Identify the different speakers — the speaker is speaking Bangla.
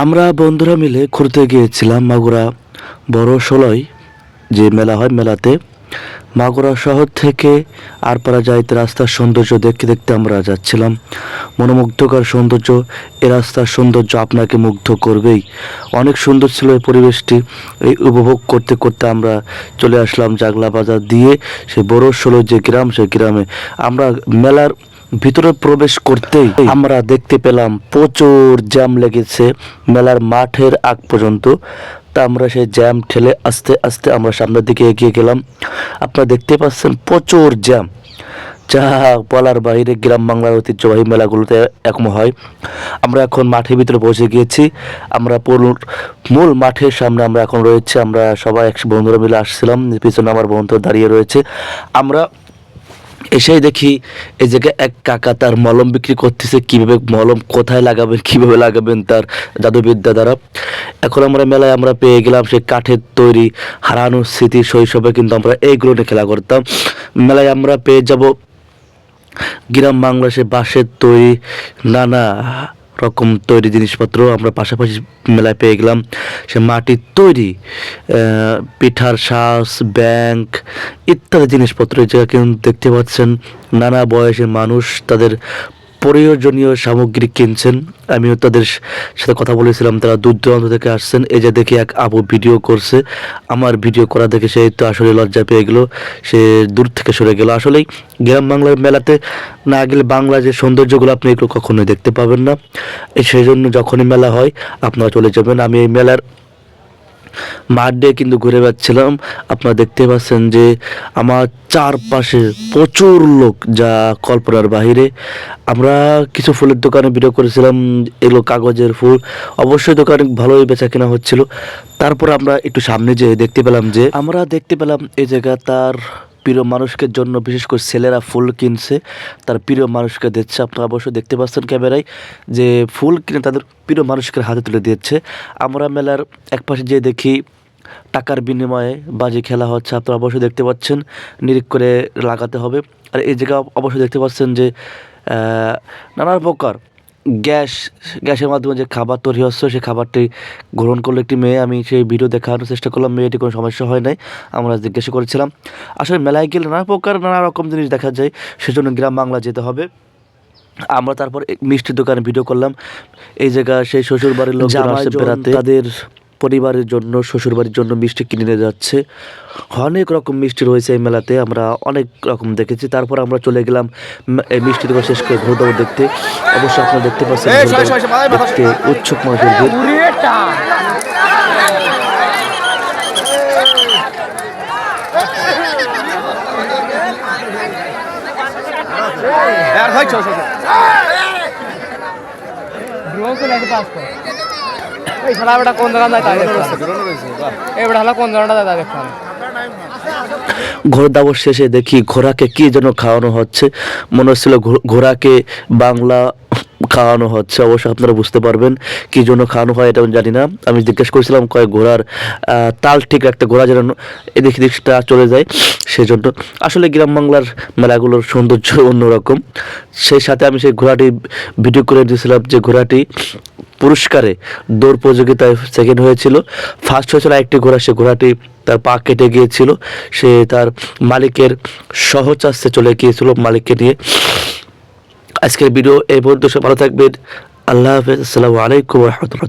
Speaker 1: আমরা বন্ধুরা মিলে ঘুরতে গিয়েছিলাম মাগুরা বড় ষোলোই, যে মেলা হয় মেলাতে। মাগুরা শহর থেকে আরপাড়া যাইতে রাস্তার সৌন্দর্য দেখতে দেখতে আমরা যাচ্ছিলাম। মনোমুগ্ধকর সৌন্দর্য, এ রাস্তার সৌন্দর্য আপনাকে মুগ্ধ করবেই। অনেক সুন্দর ছিল এই পরিবেশটি। এই উপভোগ করতে করতে আমরা চলে আসলাম জাগলা বাজার দিয়ে। সেই বড় ষোলো যে গ্রাম সেই গ্রামে আমরা মেলার ভিতরে প্রবেশ করতেই আমরা দেখতে পেলাম প্রচুর জ্যাম লেগেছে। মেলার মাঠের আগ পর্যন্ত। তা আমরা সেই জ্যাম ঠেলে আস্তে আস্তে আমরা সামনের দিকে এগিয়ে গেলাম। আপনারা দেখতে পাচ্ছেন প্রচুর জ্যাম। যা বলার বাইরে গ্রাম বাংলার ঐতিহ্যবাহী মেলাগুলোতে একম হয়। আমরা এখন মাঠের ভিতরে পৌঁছে গিয়েছি। আমরা মূল মাঠের সামনে আমরা এখন রয়েছে। আমরা সবাই এক বন্ধুরা মিলে আসছিলাম। পিছনে আমার বন্ধু দাঁড়িয়ে রয়েছে। আমরা এসেই দেখি এই জায়গায় এক কাকা তার মলম বিক্রি করতেছে, কীভাবে মলম কোথায় লাগাবেন, কীভাবে লাগাবেন তার জাদুবিদ্যা দ্বারা। এখন আমরা মেলায় আমরা পেয়ে গেলাম সেই কাঠের তৈরি হারানো স্মৃতি শৈশবে কিন্তু আমরা এইগুলো নিয়ে খেলা করতাম। মেলায় আমরা পেয়ে যাব গ্রাম বাংলাদেশে বাঁশের তৈরি নানা রকম তৈরি জিনিসপত্র আমরা পাশাপাশি মেলায় পেয়ে গেলাম। সে মাটির তৈরি পিঠার শ্বাস ব্যাংক ইত্যাদি জিনিসপত্র জায়গায় কিন্তু দেখতে পাচ্ছেন। নানা বয়সের মানুষ তাদের প্রয়োজনীয় সামগ্রী কিনছেন। আমিও তাদের সাথে কথা বলেছিলাম, তারা দূর দূরান্ত থেকে আসছেন। এই যে দেখি এক আপু ভিডিও করছে। আমার ভিডিও করা দেখে সে তো আসলে লজ্জা পেয়ে গেল, সে দূর থেকে সরে গেল। আসলেই গ্রাম বাংলার মেলাতে না গেলে বাংলা যে সৌন্দর্যগুলো আপনি এগুলো কখনোই দেখতে পাবেন না। সেই জন্য যখনই মেলা হয়, আপনারা চলে যাবেন। আমি এই মেলার মাঠ দিয়ে কিন্তু ঘুরে বেড়াচ্ছিলাম। আপনারা দেখতে পাচ্ছেন যে আমার চারপাশে প্রচুর লোক যা কল্পনার বাহিরে। আমরা কিছু ফুলের দোকানে ভিডিও করেছিলাম, এগুলো কাগজের ফুল। অবশ্যই দোকানে ভালোই বেচা কেনা হচ্ছিল। তারপর আমরা একটু সামনে যেয়ে দেখতে পেলাম যে, আমরা দেখতে পেলাম এই জায়গা তার প্রিয় মানুষকে জন্য, বিশেষ করে ছেলেরা ফুল কিনছে, তার প্রিয় মানুষকে দিচ্ছে। আপনারা অবশ্যই দেখতে পাচ্ছেন ক্যামেরায় যে ফুল কিনে তাদের প্রিয় মানুষকে হাতে তুলে দিচ্ছে। আমরা মেলার এক পাশে যেয়ে দেখি টাকার বিনিময়ে বাজি খেলা হচ্ছে। আপনারা অবশ্যই দেখতে পাচ্ছেন, নিরিখ করে লাগাতে হবে। আর এই জায়গা অবশ্যই দেখতে পাচ্ছেন যে নানা প্রকার গ্যাস গ্যাসের মাধ্যমে যে খাবার তৈরি হচ্ছে সেই খাবারটি গ্রহণ করল একটি মেয়ে। আমি সেই ভিডিও দেখানোর চেষ্টা করলাম মেয়েটি কোনো সমস্যা হয় নাই আমরা জিজ্ঞাসা করেছিলাম। আসলে মেলায় গেলে নানা প্রকার নানা রকম জিনিস দেখা যায় সেজন্য গ্রাম বাংলা যেতে হবে। আমরা তারপর মিষ্টির দোকানে ভিডিও করলাম এই জায়গা সেই শ্বশুর বাড়ির লোক বেড়াতে। তাদের পরিবারের জন্য শ্বশুরবাড়ির জন্য মিষ্টি কিনে নিয়ে যাচ্ছে অনেক রকম মিষ্টি রয়েছে এই মেলাতে আমরা অনেক রকম দেখেছি তারপর আমরা চলে গেলাম এই মিষ্টি দোকান শেষ করে ঘোরদাও দেখতে অবশ্যই আপনারা দেখতে পাচ্ছেন উৎসুক মানুষের ভিড়
Speaker 2: এই শালা বেটা কোন দোকান যায় তা দেখতে এই বেটা শালা কোন দোকানটা যায় তা দেখতে
Speaker 1: ঘোড় দাবর শেষে দেখি ঘোড়াকে কি যেন খাওয়ানো হচ্ছে। মনে হচ্ছিল ঘোড়াকে বাংলা খাওয়ানো হচ্ছে। অবশ্যই আপনারা বুঝতে পারবেন কি জন্য খাওয়ানো হয় এটা আমি জানি না। আমি জিজ্ঞেস করেছিলাম কয়েক ঘোড়ার তাল ঠিক একটা ঘোড়া যেন এদিক দিকটা চলে যায় সেজন্য। আসলে গ্রাম বাংলার মেলাগুলোর সৌন্দর্য অন্যরকম। সেই সাথে আমি সেই ঘোড়াটি ভিডিও করে দিয়েছিলাম যে ঘোড়াটি পুরস্কারে দৌড় প্রতিযোগিতায় সেকেন্ড হয়েছিল। ফার্স্ট হয়েছিল একটি ঘোড়া, সে ঘোড়াটি তার পা কেটে গিয়েছিল। সে তার মালিকের সহচাস্তে চলে গিয়েছিল মালিককে নিয়ে। আজকের ভিডিও এই পর্যন্ত ভালো থাকবেন। আল্লাহ হাফেজ। আসসালামু আলাইকুম রহমতুল্লাহ।